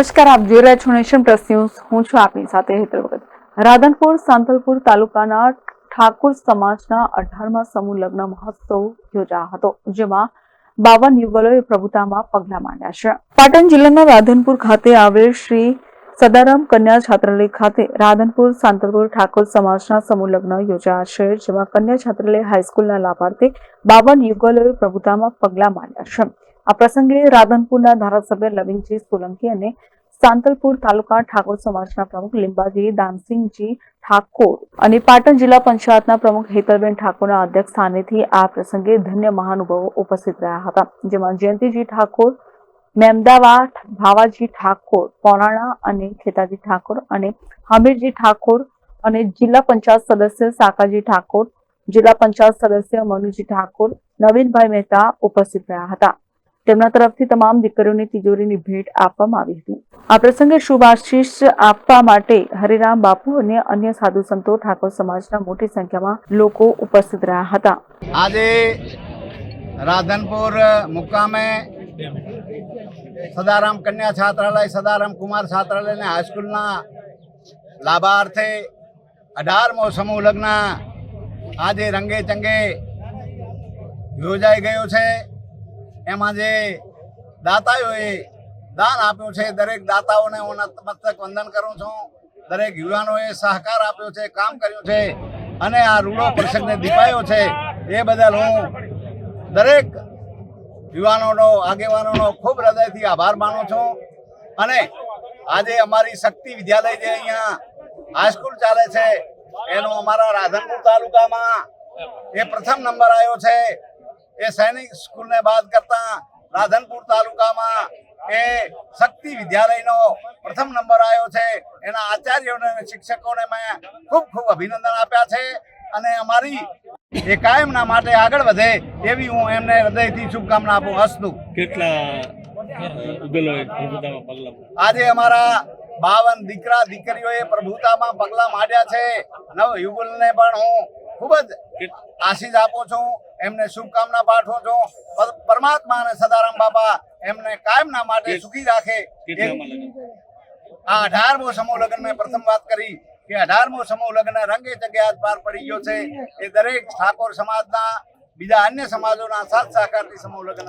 નમસ્કાર, આપ જોઈ રહ્યા છો નેશન પ્લસ ન્યૂઝ. હું છું આપની સાથે હેતર ભગત રાધનપુર સાંતલપુર તાલુકાના ઠાકોર સમાજના અઢારમા સમૂહ લગ્ન મહોત્સવ યોજાયો હતો, જેમાં બાવન યુગલોએ પ્રભુતામાં પગલાં માંડ્યા છે. પાટણ જિલ્લાના રાધનપુર ખાતે આવેલ શ્રી સદારામ કન્યા છાત્રાલય ખાતે રાધનપુર સાંતલપુર ઠાકોર સમાજના સમૂહ લગ્ન યોજાયા છે, જેમાં કન્યા છાત્રાલય હાઈસ્કૂલના લાભાર્થી બાવન યુગલોએ પ્રભુતામાં પગલાં માંડ્યા છે. આ પ્રસંગે રાધનપુરના ધારાસભ્ય લવિંગજી સોલંકી અને સાંતલપુર તાલુકા ઠાકોર સમાજના પ્રમુખ લીંબાજી દાનસિંહજી ઠાકોર અને પાટણ જિલ્લા પંચાયતના પ્રમુખ હેતલબેન ઠાકોરના અધ્યક્ષ સ્થાનેથી આ પ્રસંગે ધન્ય મહાનુભાવો ઉપસ્થિત રહ્યા હતા. જેમાં જયંતિજી ઠાકોર, મેમદાવા ભાવાજી ઠાકોર પોરાણા અને ખેતાજી ઠાકોર અને હમીરજી ઠાકોર અને જિલ્લા પંચાયત સદસ્ય સાકાજી ઠાકોર, જિલ્લા પંચાયત સદસ્ય મનુજી ઠાકોર, નવીનભાઈ મહેતા ઉપસ્થિત રહ્યા હતા. તેમના તરફથી તમામ દીકરીઓની તિજોરીની ભેટ આપવામાં આવી હતી. આ પ્રસંગે શુભ આશીષ આપવા માટે હરિરામ બાપુ અને અન્ય સાધુ સંતો ઠાકોર સમાજના મોટી સંખ્યામાં લોકો ઉપસ્થિત રહ્યા હતા. આજે રાધનપુર મુકામે સદારામ કન્યા છાત્રાલય, સદારામ કુમાર છાત્રાલય અને હાઈસ્કૂલના લાભાર્થે અઢારમો સમૂહ લગ્ન આજે રંગે ચંગે યોજાઈ ગયો છે. એમાં જે દાતાઓએ દાન આપ્યું છે, દરેક દાતાઓને હું નતમસ્તક વંદન કરું છું. દરેક યુવાનોએ સહકાર આપ્યો છે, કામ કર્યું છે અને આ રૂડો પરિષદને દીપાયો છે. એ બદલ હું દરેક યુવાનોનો, આગેવાનોનો ખૂબ હૃદયથી આભાર માનું છું. અને આજે અમારી શક્તિ વિદ્યાલય જે અહીંયા હાઈસ્કૂલ ચાલે છે, એનો અમારા રાધનપુર તાલુકામાં એ પ્રથમ નંબર આવ્યો છે. એ સૈનિક સ્કૂલને બાદ કરતા રાધનપુર તાલુકામાં એ શક્તિ વિદ્યાલયનો પ્રથમ નંબર આવ્યો છે. એના આચાર્યોને અને શિક્ષકોને મેં ખૂબ ખૂબ અભિનંદન આપ્યા છે અને અમારી એ કાયમના માટે આગળ વધે એવી હું એમને હૃદયથી શુભકામના આપું હસ્તુ કેટલા આજે અમારા બાવન દીકરા દીકરીઓએ પ્રભુતામાં પગલા માંડ્યા છે. નવ યુગલને પણ હું ખૂબ જ આશીષ આપું છું એમને શુભકામના પાઠવું છું. પરમાત્મા અને સદારામ બાપા એમને કાયમના માટે સુખી રાખે. આ અઢારમો સમૂહ લગ્ન મેં પ્રથમ વાત કરી કે અઢારમો સમૂહ લગ્ન રંગે જગ્યા પાર પડી ગયો છે. એ દરેક ઠાકોર સમાજના બીજા અન્ય સમાજોના સાથ સહકારથી સમૂહ લગ્ન